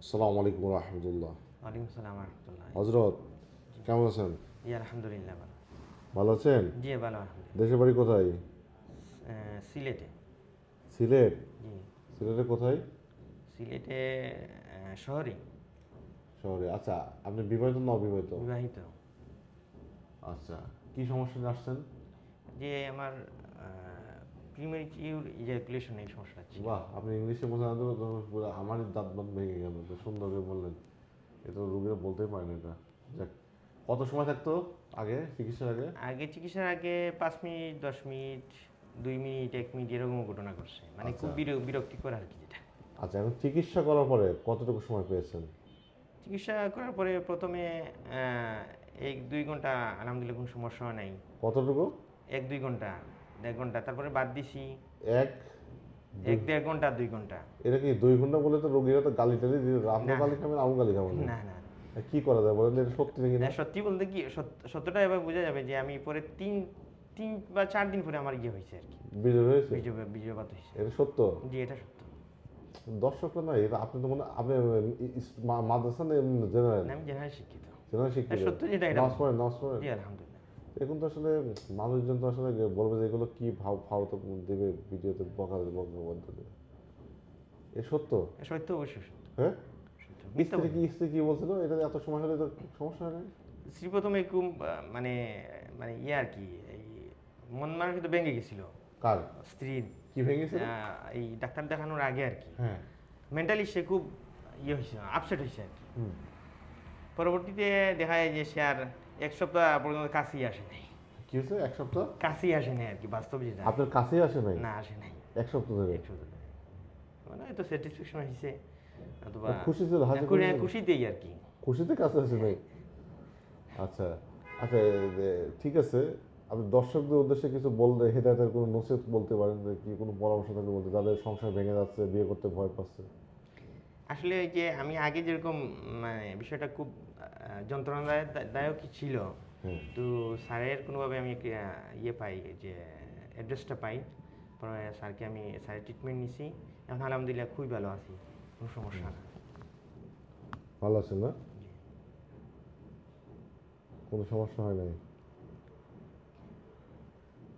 আসসালামু আলাইকুম রহমতুল্লাহ। ওয়ালাইকুম সালাম রহমতুল্লাহ। হজরত কেমন আছেন? জি আলহামদুলিল্লাহ ভালো। ভালো আছেন? জি ভালো দেশের বাড়ি কোথায়? সিলেটে। সিলেট? জি। সিলেটে কোথায়? সিলেটে শহরে। শহরে। আচ্ছা আপনি বিবাহিত না অবিবাহিত? বিবাহিত। আচ্ছা কি সমস্যা আসছেন? যে আমার প্রিমেরিটিউর ইজাকুলেশন এই সমস্যা ছিল। বাহ আপনি ইংলিশে বোঝানো তো তো পুরো আমারই দাঁত বাঁত ভেঙে গেল তো সুন্দর করে বললেন। এ তো রুগীরা বলতেই পারেন এটা। যাক কত সময় থাকতো আগে চিকিৎসার আগে? আগে চিকিৎসার আগে পাঁচ মিনিট দশ মিনিট দুই মিনিট এক মিনিট এরকম ঘটনা করছে মানে খুব বির- বিরক্তিকর আর কি যেটা। আচ্ছা এখন চিকিৎসা করার পরে কতটুকু সময় পেয়েছেন? চিকিৎসা করার পরে প্রথমে এক দুই ঘণ্টা আলহামদুলিল্লাহ কোনো সমস্যা হয় নাই। কতটুকু? এক দুই ঘণ্টা। দেড় ঘণ্টা তারপরে বাদ দিছি। এক এক দেড় ঘণ্টা দুই ঘণ্টা। এটা কি দুই ঘণ্টা বলে তো রোগীরা তো গালি টালি দিয়ে আপনি। গালি খাবেন আমি গালি খাবেন না? না কি করা যায় বলেন এটা সত্যি নাকি না? সত্যি বলতে কি সত- সত্যটা এবার বোঝা যাবে যে আমি পরে তিন তিন বা চার দিন পরে আমার ইয়ে হয়েছে আর কি। বিজয় হয়েছে? বীর্য বীর্যপাত হয়েছে। এটা সত্য? জি এটা সত্য। দর্শকরা না এটা আপনি তো মনে আপনি মাদ্রাসা না জেনারেল আমি জেনারেল শিক্ষিত। জেনারেল শিক্ষিত। সত্য যেটা এটা নামাজ পড়েন? জি আলহামদুলিল্লাহ। এখন তো আসলে মানুষজন তো আসলে বলবে যে এগুলো কি ভাও ফাও তো দেবে ভিডিওতে বকা বলতে দেবে এ সত্য? সত্য অবশ্যই সত্য। হ্যাঁ? স্ত্রী কি স্ত্রী কি বলছিল এটা এত সময় হলে তো সমস্যা হয় শ্রী প্রথমে আহ, মানে মানে ইয়ে আর কি এই মন মানুষ তো ভেঙে গেছিল। কার? স্ত্রীর কি ভেঙেছিল? এই ডাক্তার দেখানোর আগে আর কি। হ্যাঁ। মেন্টালি সে খুব ইয়ে হয়েছে আপসেট হয়েছে আর কি। হুম। পরবর্তীতে দেখা যায় যে সে আর এক সপ্তাহ পর্যন্ত কাছেই আসে নাই। কি হয়েছে? এক সপ্তাহ? কাছেই আসে নাই আর কি বাস্তব যেটা। আপনার কাছেই আসে নাই? না আসে নাই। এক সপ্তাহ ধরে? এক সপ্তাহ ধরে। মানে হয়তো স্যাটিসফ্যাকশন হয়েছে অথবা খুশি ছিল? খুশিতেই আর কি। খুশিতে কাছে আসে নাই? আচ্ছা আচ্ছা ঠিক আছে। আপনি দর্শকদের উদ্দেশ্যে কিছু বলতে হেদায়তের কোনো নসিহত বলতে পারেন যে কি কোনো পরামর্শ থাকলে বলতে যাদের সংসার ভেঙে যাচ্ছে বিয়ে করতে ভয় পাচ্ছে? আসলে এই যে আমি আগে যেরকম মানে বিষয়টা খুব যন্ত্রণাদায়ক ছিল। তো স্যারের কোনোভাবে আমি ইয়ে পাই যে অ্যাড্রেসটা পাই। পরে স্যারকে আমি স্যারের ট্রিটমেন্ট নিছি। এখন আলহামদুলিল্লাহ খুবই ভালো আছি কোনো সমস্যা না। ভালো আছেন না? কোনো সমস্যা হয় নাই?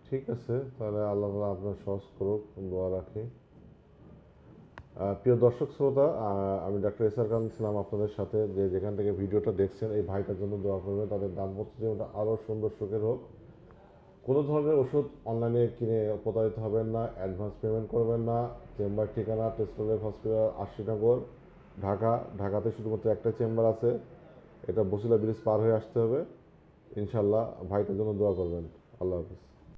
ঠিক আছে তাহলে আল্লাহ আপনার সহজ করুক দোয়া রাখি। প্রিয় দর্শক শ্রোতা আমি ডাক্তার এসআর খান ছিলাম আপনাদের সাথে যে যেখান থেকে ভিডিওটা দেখছেন, এই ভাইটার জন্য দোয়া করবেন। তাদের দাম্পত্য জীবনটা আরও সুন্দর সুখের হোক। কোনো ধরনের ওষুধ অনলাইনে কিনে প্রতারিত হবেন না অ্যাডভান্স পেমেন্ট করবেন না। চেম্বার ঠিকানা টেস্টোলের হসপিটাল আশিনগর, ঢাকা। ঢাকাতে শুধুমাত্র একটা চেম্বার আছে। এটা বসিলা ব্রিজ পার হয়ে আসতে হবে। ইনশাল্লাহ ভাইটার জন্য দোয়া করবেন। আল্লাহ হাফিজ।